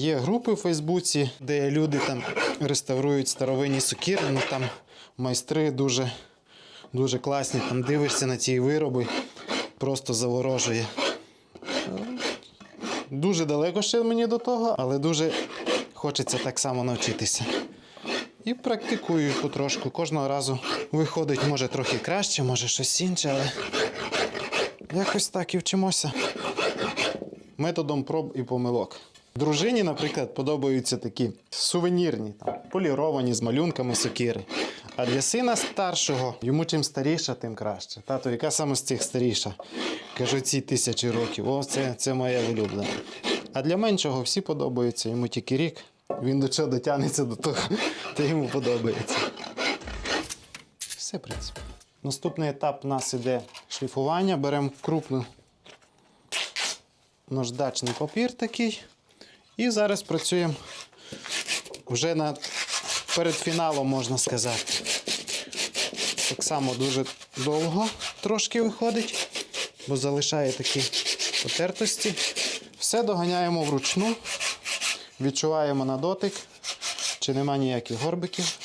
Є групи в Фейсбуці, де люди там реставрують старовинні сокири, ну там майстри дуже, дуже класні. Там дивишся на ці вироби, просто заворожує. Дуже далеко ще мені до того, але дуже хочеться так само навчитися. І практикую потрошку. Кожного разу виходить, може трохи краще, може щось інше, але якось так і вчимося. Методом проб і помилок. Дружині, наприклад, подобаються такі сувенірні, там, поліровані з малюнками сокири. А для сина старшого, йому чим старіша, тим краще. Тато, яка саме з цих старіша? Кажу, ці тисячі років. О, це, це моя улюблена. А для меншого всі подобаються, йому тільки рік. Він до чого дотягнеться до того, то йому подобається. Все, в принципі. Наступний етап у нас іде шліфування. Беремо крупну наждачний папір такий. І зараз працюємо вже над перед фіналом, можна сказати. Так само дуже довго трошки виходить, бо залишає такі потертості. Все доганяємо вручну, відчуваємо на дотик, чи нема ніяких горбиків.